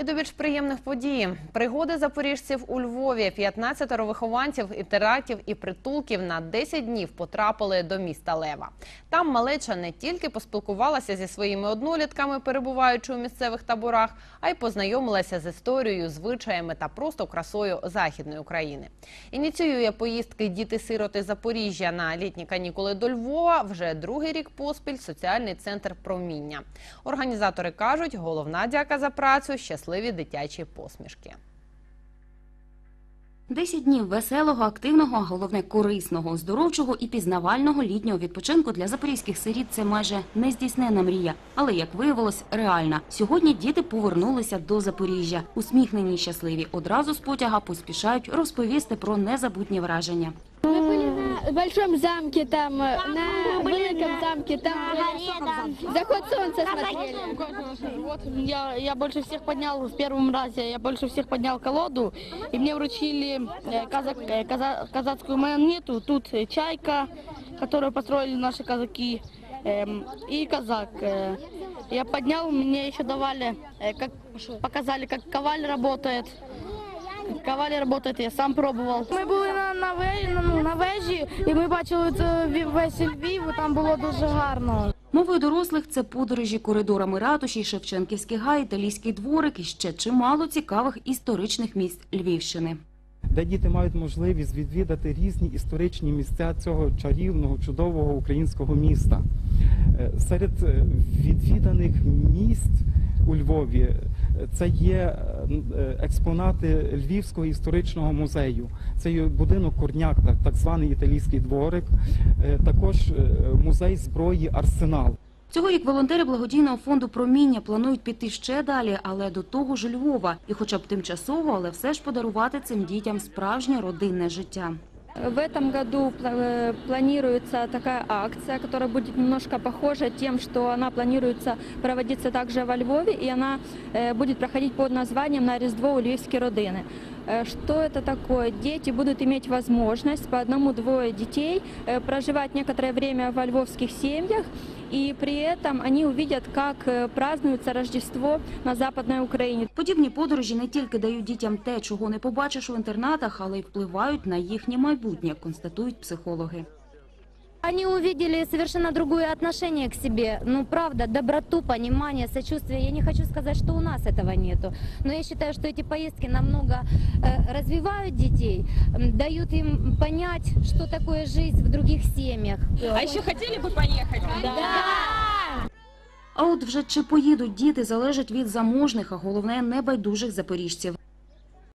І до більш приємних подій. Пригоди запоріжців у Львові. 15 вихованців інтернатів і притулків на 10 днів потрапили до міста Лева. Там малеча не тільки поспілкувалася зі своїми однолітками, перебуваючи у місцевих таборах, а й познайомилася з історією, звичаями та просто красою західної України. Ініціює поїздки діти-сироти Запоріжжя на літні канікули до Львова вже другий рік поспіль соціальний центр проміння. Організатори кажуть, головна дяка за працю щасливі дитячі посмішки. Десять днів веселого, активного, а головне корисного, оздоровчого і пізнавального літнього відпочинку для запорізьких сиріт це майже нездійснена мрія, але як виявилось, реальна. Сьогодні діти повернулися до Запоріжжя. Усміхнені й щасливі. Одразу з потяга поспішають розповісти про незабутні враження. Мы были на большом замке, там, э, на великом замке, там э, заход солнца смотрели. Вот я, я больше всех поднял в первом разе, я больше всех поднял колоду, и мне вручили э, казак, э, каза- казацкую монету, тут э, чайка, которую построили наши казаки, эм, и казак. Э, Я поднял, мне еще давали, э, как показали, как коваль работает. Как Коваль я сам пробовал. Ми були на, на, вежі, на, на вежі, і ми бачили це весь Львів, і там було дуже гарно. Мовою дорослих це подорожі коридорами ратуші, Шевченківський гай, Італійський дворик і ще чимало цікавих історичних місць Львівщини. де діти мають можливість відвідати різні історичні місця цього чарівного, чудового українського міста. Е, Серед е, відвіданих місць у Львові це є е, е, експонати Львівського історичного музею. Це є будинок Корняк, так, званий італійський дворик, е, також музей зброї Арсенал. Цьогорік волонтери благодійного фонду «Проміння» планують піти ще далі, але до того ж Львова. І хоча б тимчасово, але все ж подарувати цим дітям справжнє родинне життя. В этом году пла- э, планируется такая акция, которая будет немножко похожа тем, что она планируется проводиться также во Львове, и она э, будет проходить под названием «На Різдво у Львівські родини». Э, Что это такое? Дети будут иметь возможность по одному-двое детей э, проживать некоторое время во львовских семьях, и при этом они увидят, как э, празднуется Рождество на Западной Украине. Подібні подорожі не тільки дають дітям те, чого не побачиш у інтернатах, але й впливають на їхнє майбутнє, констатують психологи. Они увидели совершенно другое отношение к себе. Ну, правда, доброту, понимание, сочувствие. Я не хочу сказать, что у нас этого нету. Но я считаю, что эти поездки намного э, развивают детей, м, дают им понять, что такое жизнь в других семьях. А еще хотели бы поехать? А от вже чи поїдуть діти, залежить від заможних, а головне небайдужих запоріжців.